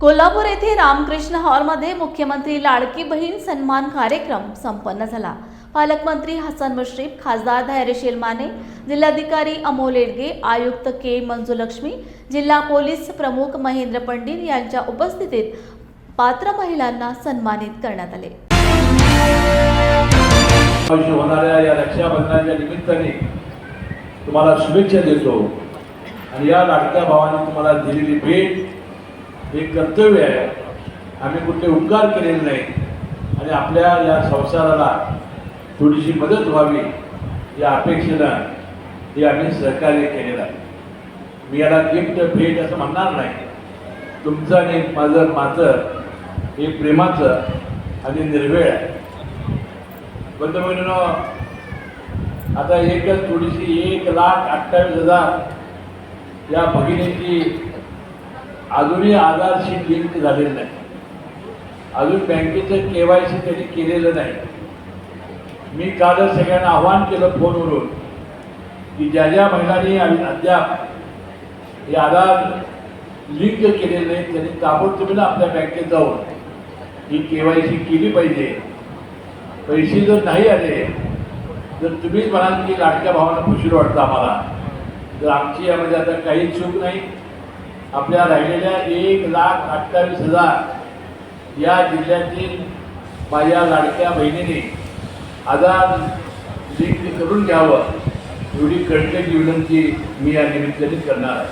कोल्हापूर येथे रामकृष्ण हॉलमध्ये मुख्यमंत्री लाडकी बहीण सन्मान कार्यक्रम संपन्न झाला. पालकमंत्री हसन मुश्रीफ खासदार धैर्यशील माने जिल्हाधिकारी अमोल येडगे आयुक्त के मंजुलक्ष्मी जिल्हा पोलीस प्रमुख महेंद्र पंडित यांच्या उपस्थितीत पात्र महिलांना सन्मानित करण्यात आले. होणाऱ्या या रक्षाबंधनाच्या निमित्ताने तुम्हाला शुभेच्छा देतो. आणि या लाडक्या भावाने तुम्हाला दिलेली भेट हे कर्तव्य आहे. आम्ही कुठले उपकार केलेले नाही. आणि आपल्या या संसाराला थोडीशी मदत व्हावी या अपेक्षेनं हे आम्ही सहकार्य केलेलं आहे. मी याला गिफ्ट भेट असं म्हणणार नाही. तुमचं आणि माझं माझं हे प्रेमाचं आणि निर्वेळ आहे. बंधुमित्रांनो आता एकच थोडीशी एक लाख अठ्ठावीस हजार या भगिनीची अजूनही आधारशी लिंक झालेलं नाही. अजून बँकेचं के वाय सी त्यांनी केलेलं नाही. मी कालच सगळ्यांना आव्हान केलं फोनवरून की ज्या ज्या महिलांनी आम्ही अद्याप हे आधार लिंक केलेलं नाही त्यांनी ताबडतोबीनं आपल्या बँकेत जाऊन ही के वाय सी केली पाहिजे. पैसे जर नाही आले जर तुम्हीच म्हणाल की लाडक्या भावाला खुशीर वाटतं आम्हाला. तर आमची यामध्ये आता काही चूक नाही. आपल्या राहिलेल्या एक लाख अठ्ठावीस हजार या जिल्ह्यातील माझ्या लाडक्या बहिणीने आधार लिंक करून घ्यावं एवढी कळकळी विनंती मी या निमित्ताने करणार आहे.